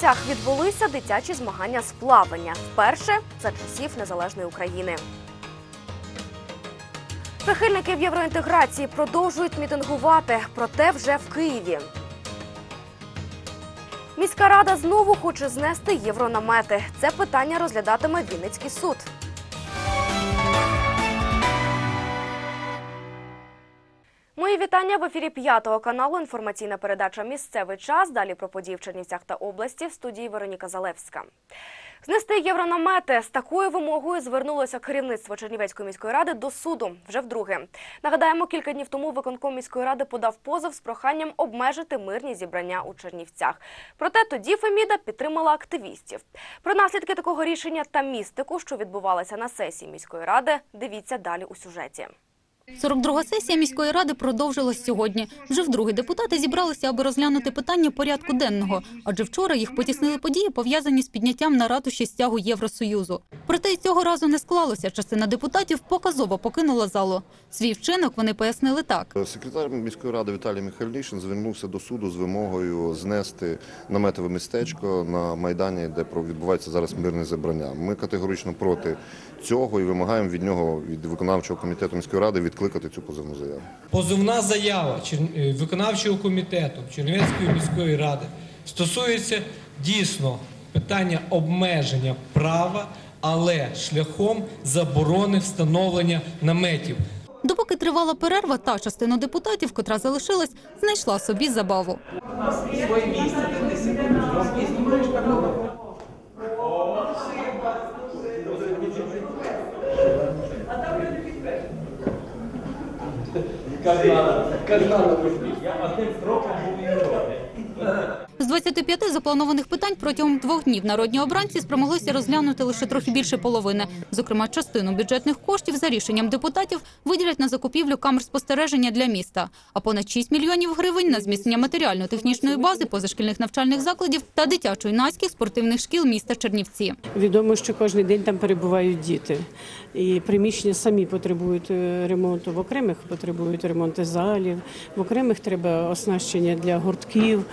Чернівцях відбулися дитячі змагання з плавання вперше за часів незалежної України. Прихильників євроінтеграції продовжують мітингувати, проте вже в Києві. Міська рада знову хоче знести євронамети. Це питання розглядатиме Вінницький суд. Вітання в ефірі п'ятого каналу. Інформаційна передача Місцевий час. Далі про події в Чернівцях та області в студії Вероніка Залевська. Знести єврономети з такою вимогою звернулося керівництво Чернівецької міської ради до суду вже вдруге. Нагадаємо, кілька днів тому виконком міської ради подав позов з проханням обмежити мирні зібрання у Чернівцях. Проте тоді Феміда підтримала активістів. Про наслідки такого рішення та містику, що відбувалася на сесії міської ради, дивіться далі у сюжеті. 42-га сесія міської ради продовжилась сьогодні. Вже вдруге депутати зібралися, аби розглянути питання порядку денного, адже вчора їх потіснили події, пов'язані з підняттям на ратуші стягу Євросоюзу. Проте й цього разу не склалося. Частина депутатів показово покинула залу. Свій вчинок вони пояснили так. Секретар міської ради Віталій Михайлішин звернувся до суду з вимогою знести наметове містечко на майдані, де відбувається зараз мирне зібрання. Ми категорично проти цього і вимагаємо від нього, від виконавчого комітету міської ради, відкликати цю позовну заяву. Позовна заява е, виконавчого комітету Чернівецької міської ради стосується дійсно питання обмеження права, але шляхом заборони встановлення наметів. Допоки тривала перерва, та частина депутатів, котра залишилась, знайшла собі забаву. Казала, казала, я одним кроком був і. З 25 запланованих питань протягом двох днів народні обранці спромоглися розглянути лише трохи більше половини. Зокрема, частину бюджетних коштів за рішенням депутатів виділять на закупівлю камер спостереження для міста, а понад 6 мільйонів гривень на зміцнення матеріально-технічної бази позашкільних навчальних закладів та дитячо-юнацьких спортивних шкіл міста Чернівці. Відомо, що кожен день там перебувають діти, і приміщення самі потребують е, ремонту. В окремих потребують ремонту залів, в окремих треба оснащення для гуртків,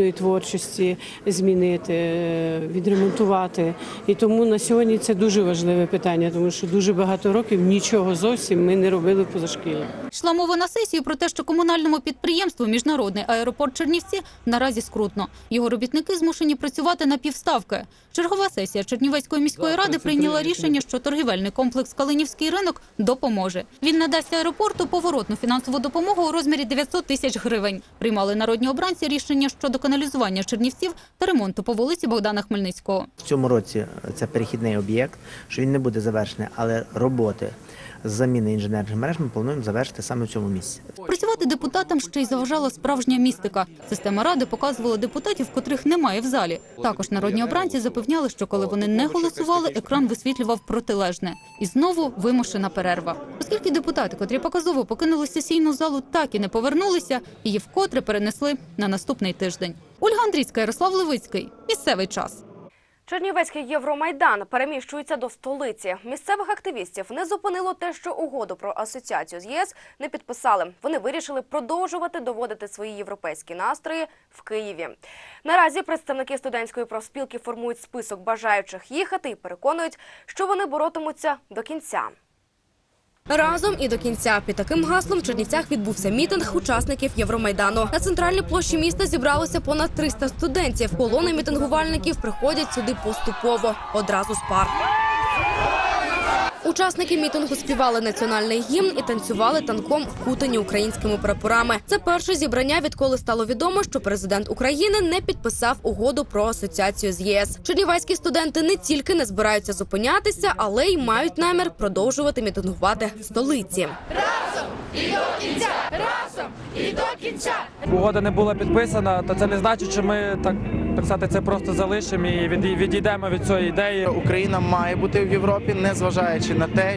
технічної творчості змінити, е, відремонтувати. І тому на сьогодні це дуже важливе питання, тому що дуже багато років нічого зовсім ми не робили в позашкіллі. Йшла мова на сесії про те, що комунальному підприємству Міжнародний аеропорт Чернівці наразі скрутно. Його робітники змушені працювати на півставки. Чергова сесія Чернівецької міської ради прийняла рішення, що торгівельний комплекс Калинівський ринок допоможе. Він надасть аеропорту поворотну фінансову допомогу у розмірі 900 тисяч гривень. Приймали народні обранці рішення щодо каналізування Чернівців та ремонту по вулиці Богдана Хмельницького. В цьому році це перехідний об'єкт, що він не буде завершений, але роботи з заміни інженерних мереж ми плануємо завершити саме в цьому місці. Працювати депутатам ще й заважала справжня містика. Система ради показувала депутатів, котрих немає в залі. Також народні обранці запевняли, що коли вони не голосували, екран висвітлював протилежне. І знову вимушена перерва. Оскільки депутати, котрі показово покинули сесійну залу, так і не повернулися, її вкотре перенесли на наступний тиждень. Ольга Андрійська, Ярослав Левицький. Місцевий час. Чернівецький Євромайдан переміщується до столиці. Місцевих активістів не зупинило те, що угоду про асоціацію з ЄС не підписали. Вони вирішили продовжувати доводити свої європейські настрої в Києві. Наразі представники студентської профспілки формують список бажаючих їхати і переконують, що вони боротимуться до кінця. Разом і до кінця під таким гаслом в Чернівцях відбувся мітинг учасників Євромайдану. На центральній площі міста зібралося понад 300 студентів. Колони мітингувальників приходять сюди поступово, одразу з пар. Учасники мітингу співали національний гімн і танцювали танком вкутані українськими прапорами. Це перше зібрання, відколи стало відомо, що президент України не підписав угоду про асоціацію з єС. Чернівецькі студенти не тільки не збираються зупинятися, але й мають намір продовжувати мітингувати в столиці. угода не була підписана, то це не значить, що ми так, так сказати, це просто залишимо і від- відійдемо від цієї ідеї. Україна має бути в Європі, незважаючи на те,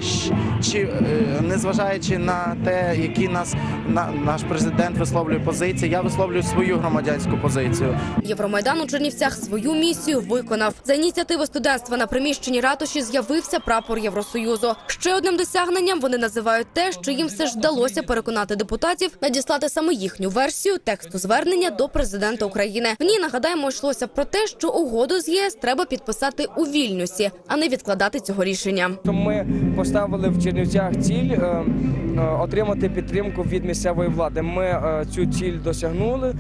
чи е, незважаючи на те, які нас на, наш президент висловлює позиції. Я висловлюю свою громадянську позицію. Євромайдан у Чернівцях свою місію виконав. За ініціативи студентства на приміщенні ратуші з'явився прапор Євросоюзу. Ще одним досягненням вони називають те, що їм все ж вдалося переконати депутатів надіслати саме їхню версію тексту звернення до президента України. В ній нагадаємо йшлося про те, що угоду з ЄС треба підписати у Вільнюсі, а не відкладати цього рішення. Ми поставили в Чернівцях ціль е, е, отримати підтримку від місцевої влади. Ми е, цю ціль досягнули.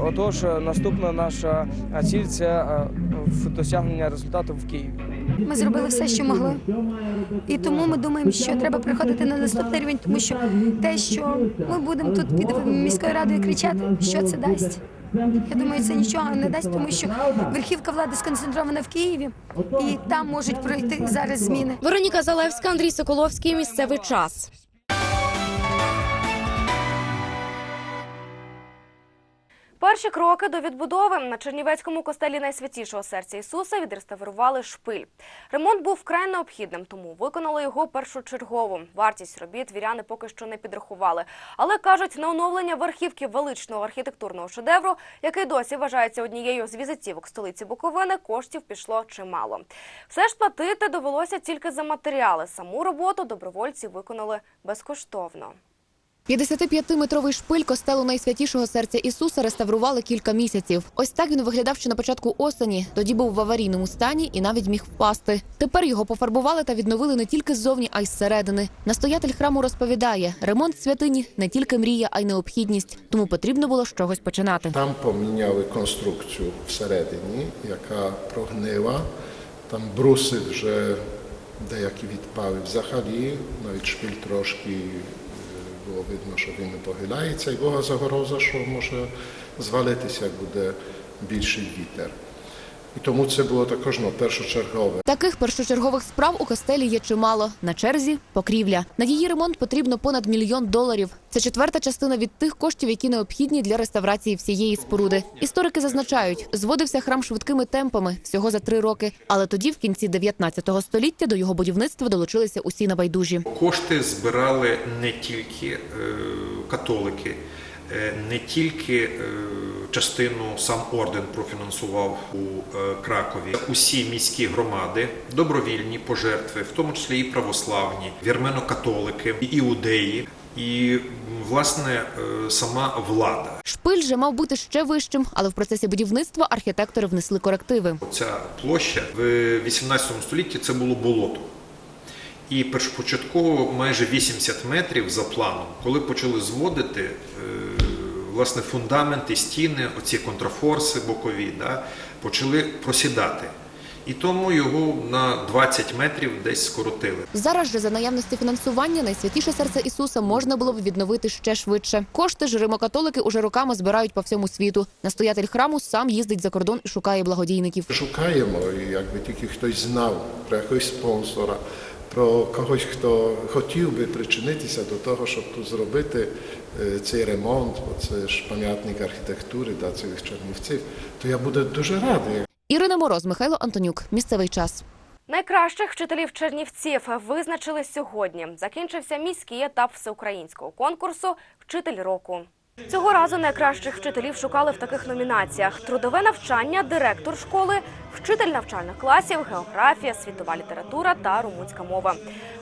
Отож, наступна наша ціль це в- досягнення результату в Києві. Ми зробили все, що могли. І тому ми думаємо, що треба приходити на наступний рівень, тому що те, що ми будемо тут під міською радою кричати, що це дасть. Я думаю, це нічого не дасть, тому що верхівка влади сконцентрована в Києві, і там можуть пройти зараз зміни. Вероніка Залевська, Андрій Соколовський. Місцевий час. Перші кроки до відбудови на Чернівецькому костелі найсвятішого серця Ісуса відреставрували шпиль. Ремонт був вкрай необхідним, тому виконали його першочергово. Вартість робіт віряни поки що не підрахували. Але кажуть, на оновлення верхівки величного архітектурного шедевру, який досі вважається однією з візитівок столиці Буковини, коштів пішло чимало. Все ж платити довелося тільки за матеріали. Саму роботу добровольці виконали безкоштовно. 55-метровий шпиль костелу найсвятішого серця Ісуса реставрували кілька місяців. Ось так він виглядав ще на початку осені. Тоді був в аварійному стані і навіть міг впасти. Тепер його пофарбували та відновили не тільки ззовні, а й зсередини. Настоятель храму розповідає: ремонт святині не тільки мрія, а й необхідність. Тому потрібно було з чогось починати. Там поміняли конструкцію всередині, яка прогнила. Там бруси вже деякі відпали взагалі, навіть шпиль трошки було видно, що він не похиляється, і була загроза, що може звалитися, як буде більший вітер. І тому це було також ну, першочергове. Таких першочергових справ у костелі є чимало. На черзі покрівля. На її ремонт потрібно понад мільйон доларів. Це четверта частина від тих коштів, які необхідні для реставрації всієї споруди. Історики зазначають, зводився храм швидкими темпами всього за три роки. Але тоді, в кінці 19 століття, до його будівництва долучилися усі набайдужі. Кошти збирали не тільки е, католики, е, не тільки е, частину сам орден профінансував у е, Кракові. Усі міські громади, добровільні пожертви, в тому числі і православні, вірмено-католики, і іудеї, і власне е, сама влада. Шпиль же мав бути ще вищим, але в процесі будівництва архітектори внесли корективи. Ця площа в 18 столітті це було болото. І першопочатково майже 80 метрів за планом, коли почали зводити власне фундаменти, стіни, оці контрафорси бокові, да, почали просідати. І тому його на 20 метрів десь скоротили. Зараз же за наявності фінансування найсвятіше серце Ісуса можна було б відновити ще швидше. Кошти ж римокатолики уже роками збирають по всьому світу. Настоятель храму сам їздить за кордон і шукає благодійників. Шукаємо, якби тільки хтось знав про якогось спонсора, про когось, хто хотів би причинитися до того, щоб тут зробити е, цей ремонт, бо це ж пам'ятник архітектури да, цих чернівців, то я буду дуже радий. Ірина Мороз, Михайло Антонюк. Місцевий час. Найкращих вчителів Чернівців визначили сьогодні. Закінчився міський етап всеукраїнського конкурсу Вчитель року. Цього разу найкращих вчителів шукали в таких номінаціях: трудове навчання, директор школи, вчитель навчальних класів, географія, світова література та румунська мова.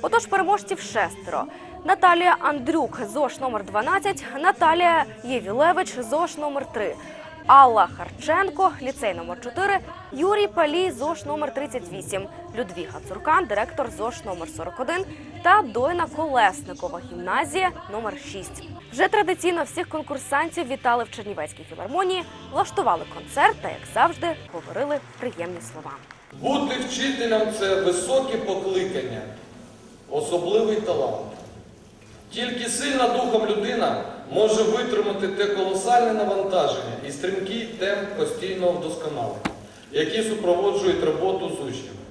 Отож, переможців шестеро. Наталія Андрюк, ЗОШ номер 12, Наталія Євілевич, ЗОШ номер 3, Алла Харченко, ліцей номер 4, Юрій Палій, ЗОШ номер 38, Людвіга Цуркан, директор ЗОШ номер 41 та Дойна Колесникова, гімназія номер 6. Вже традиційно всіх конкурсантів вітали в Чернівецькій філармонії, влаштували концерт та, як завжди, говорили приємні слова. Бути вчителем це високе покликання, особливий талант. Тільки сильна духом людина може витримати те колосальне навантаження і стрімкий темп постійного вдосконалення, які супроводжують роботу з учнями.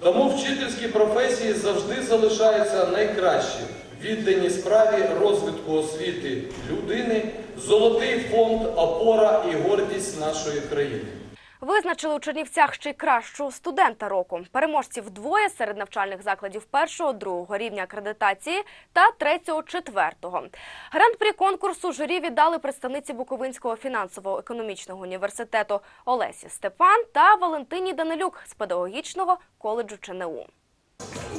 Тому вчительські професії завжди залишаються найкращі, віддані справі розвитку освіти людини, золотий фонд, опора і гордість нашої країни. Визначили у Чернівцях ще й кращого студента року. Переможців двоє серед навчальних закладів першого, другого рівня акредитації та третього, четвертого. Гран-прі конкурсу журі віддали представниці Буковинського фінансово-економічного університету Олесі Степан та Валентині Данилюк з педагогічного коледжу ЧНУ.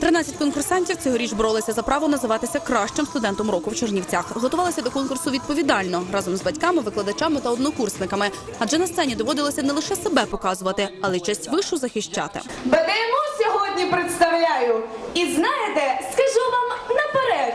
13 конкурсантів цьогоріч боролися за право називатися кращим студентом року в Чернівцях. Готувалися до конкурсу відповідально разом з батьками, викладачами та однокурсниками. Адже на сцені доводилося не лише себе показувати, але й честь вишу захищати. БДМО сьогодні представляю. І знаєте, скажу вам наперед.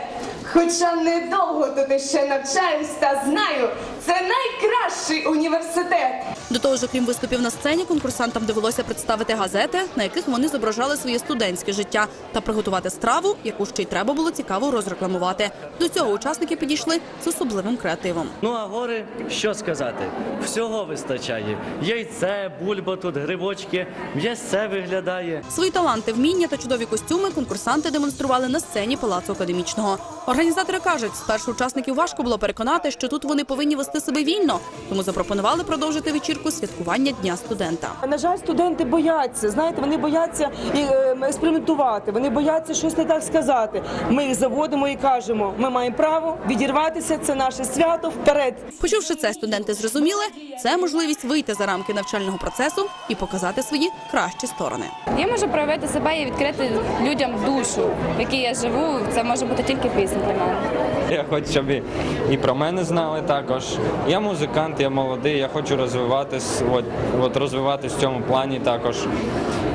Хоча недовго тут іще навчаюсь та знаю, це найкращий університет. До того ж, окрім виступів на сцені, конкурсантам довелося представити газети, на яких вони зображали своє студентське життя, та приготувати страву, яку ще й треба було цікаво розрекламувати. До цього учасники підійшли з особливим креативом. Ну а гори, що сказати? Всього вистачає. Яйце, бульба тут, грибочки, м'ясце виглядає. Свої таланти, вміння та чудові костюми конкурсанти демонстрували на сцені палацу академічного. Організатори кажуть, спершу учасників важко було переконати, що тут вони повинні вести себе вільно, тому запропонували продовжити вечірку святкування дня студента. На жаль, студенти бояться. Знаєте, вони бояться і, е, експериментувати. Вони бояться щось не так сказати. Ми їх заводимо і кажемо: ми маємо право відірватися. Це наше свято вперед. Почувши це, студенти зрозуміли, це можливість вийти за рамки навчального процесу і показати свої кращі сторони. Я можу проявити себе і відкрити людям душу, в якій я живу. Це може бути тільки пісня для мене. Я хочу, щоб і, і про мене знали також. Я музикант, я молодий, я хочу розвиватись, от, от розвиватись в цьому плані також.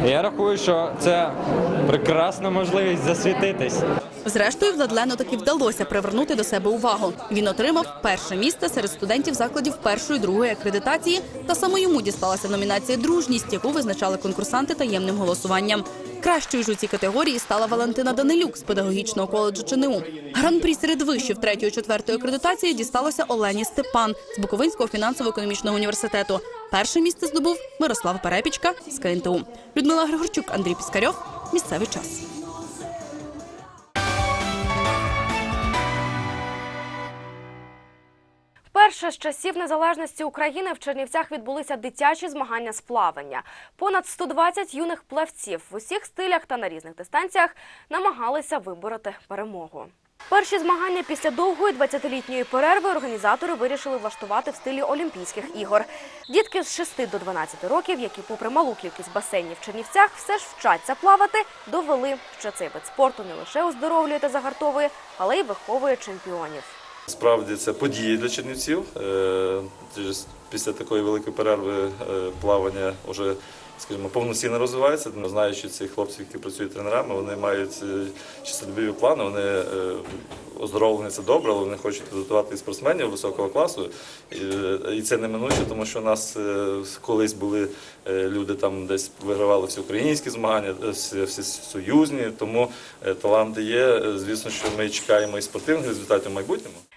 Я рахую, що це прекрасна можливість засвітитись. Зрештою, Владлену таки вдалося привернути до себе увагу. Він отримав перше місце серед студентів закладів першої другої акредитації, та саме йому дісталася номінація Дружність, яку визначали конкурсанти таємним голосуванням. Кращою ж у цій категорії стала Валентина Данилюк з педагогічного коледжу ЧНУ. Гран-прі серед вишів третьої четвертої акредитації дісталося Олені Степан з Буковинського фінансово-економічного університету. Перше місце здобув Мирослав Перепічка з КНТУ. Людмила Григорчук, Андрій Піскарьов. Місцевий час. Вперше з часів незалежності України в Чернівцях відбулися дитячі змагання з плавання. Понад 120 юних плавців в усіх стилях та на різних дистанціях намагалися вибороти перемогу. Перші змагання після довгої 20-літньої перерви організатори вирішили влаштувати в стилі Олімпійських ігор. Дітки з 6 до 12 років, які попри малу кількість басейнів в Чернівцях все ж вчаться плавати, довели, що цей вид спорту не лише оздоровлює та загартовує, але й виховує чемпіонів. Справді це події для чернівців. Е, Після такої великої перерви е, плавання вже скажімо, повноцінно розвивається. Знаючи цих хлопців, які працюють тренерами, вони мають е, чистолюбиві плани, вони е, оздоровлені це добре, але вони хочуть підготувати спортсменів високого класу. І, е, це неминуче, тому що у нас е, колись були е, люди там десь вигравали всі українські змагання, е, всі, союзні, тому е, таланти є. Е, Звісно, що ми чекаємо і спортивних результатів в майбутньому.